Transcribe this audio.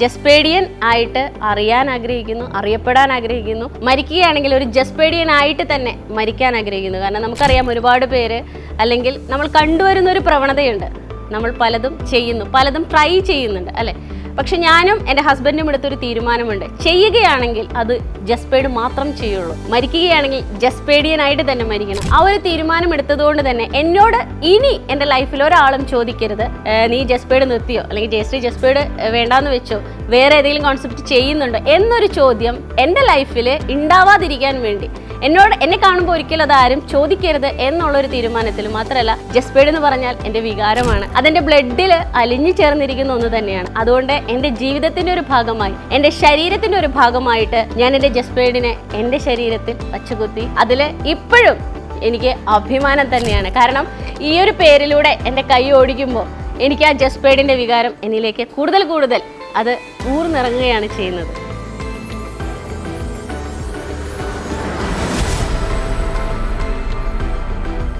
ജസ്പേഡിയൻ ആയിട്ട് അറിയാൻ ആഗ്രഹിക്കുന്നു അറിയപ്പെടാൻ ആഗ്രഹിക്കുന്നു. മരിക്കുകയാണെങ്കിൽ ഒരു ജസ്പേഡിയൻ ആയിട്ട് തന്നെ മരിക്കാൻ ആഗ്രഹിക്കുന്നു. കാരണം നമുക്കറിയാം ഒരുപാട് പേര് അല്ലെങ്കിൽ നമ്മൾ കണ്ടുവരുന്ന ഒരു പ്രവണതയുണ്ട്. നമ്മൾ പലതും ചെയ്യുന്നു. പലതും ട്രൈ ചെയ്യുന്നുണ്ട് അല്ലേ? പക്ഷെ ഞാനും എന്റെ ഹസ്ബൻഡും എടുത്തൊരു തീരുമാനമുണ്ട്. ചെയ്യുകയാണെങ്കിൽ അത് ജസ്പേഡ് മാത്രം ചെയ്യുള്ളൂ. മരിക്കുകയാണെങ്കിൽ ജസ്പേഡിയനായിട്ട് തന്നെ മരിക്കണം. ആ ഒരു തീരുമാനം എടുത്തതുകൊണ്ട് തന്നെ എന്നോട് ഇനി എന്റെ ലൈഫിൽ ഒരാളും ചോദിക്കരുത്. നീ ജസ്പേഡ് നിർത്തിയോ? അല്ലെങ്കിൽ ജയശ്രീ ജസ്പേഡ് വേണ്ടാന്ന് വെച്ചോ? വേറെ ഏതെങ്കിലും കോൺസെപ്റ്റ് ചെയ്യുന്നുണ്ടോ? എന്നൊരു ചോദ്യം എന്റെ ലൈഫിൽ ഉണ്ടാവാതിരിക്കാൻ വേണ്ടി. എന്നോട് എന്നെ കാണുമ്പോൾ ഒരിക്കലും അത് ആരും ചോദിക്കരുത് എന്നുള്ളൊരു തീരുമാനത്തിൽ മാത്രമല്ല ജസ്പേഡ് എന്ന് പറഞ്ഞാൽ എന്റെ വികാരമാണ്. അതെന്റെ ബ്ലഡിൽ അലിഞ്ഞു ചേർന്നിരിക്കുന്ന ഒന്ന് തന്നെയാണ്. അതുകൊണ്ട് എന്റെ ജീവിതത്തിന്റെ ഒരു ഭാഗമായി എന്റെ ശരീരത്തിന്റെ ഒരു ഭാഗമായിട്ട് ഞാൻ എന്റെ ജസ്പേഡിനെ എന്റെ ശരീരത്തിൽ വച്ചുകുത്തി അതിൽ ഇപ്പോഴും എനിക്ക് അഭിമാനം തന്നെയാണ്. കാരണം ഈ ഒരു പേരിലൂടെ എന്റെ കൈ ഓടിക്കുമ്പോൾ എനിക്ക് ആ ജസ്പേഡിന്റെ വികാരം എന്നിലേക്ക് കൂടുതൽ കൂടുതൽ അത് ഊർന്നിറങ്ങുകയാണ് ചെയ്യുന്നത്.